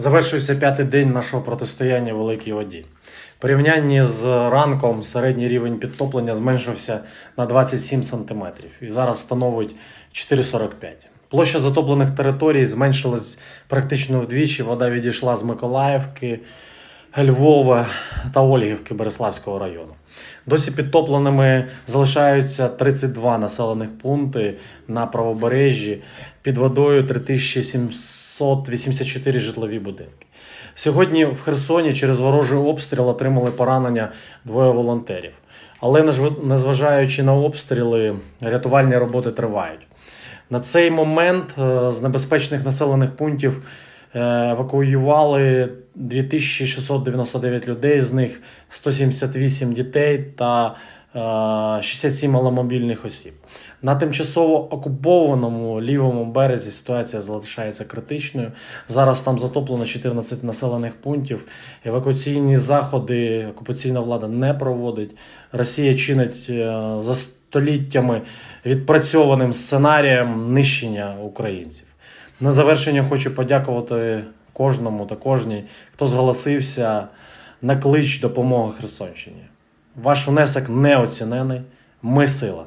Завершується п'ятий день нашого протистояння великій воді. Порівнянні з ранком середній рівень підтоплення зменшився на 27 см і зараз становить 4,45. Площа затоплених територій зменшилась практично вдвічі. Вода відійшла з Миколаївки, Львова та Ольгівки Береславського району. Досі підтопленими залишаються 32 населених пункти на правобережжі під водою 3784 житлові будинки. Сьогодні в Херсоні через ворожий обстріл отримали поранення двоє волонтерів. Але незважаючи на обстріли, рятувальні роботи тривають. На цей момент е, з небезпечних населених пунктів е, евакуювали 2699 людей, з них 178 дітей та 67 маломобільних осіб. На тимчасово окупованому лівому березі ситуація залишається критичною. Зараз там затоплено 14 населених пунктів. Евакуаційні заходи окупаційна влада не проводить. Росія чинить е, за століттями відпрацьованим сценарієм нищення українців. На завершення хочу подякувати кожному та кожній, хто зголосився на клич допомоги Херсонщині. Ваш внесок неоцінений. Ми сила.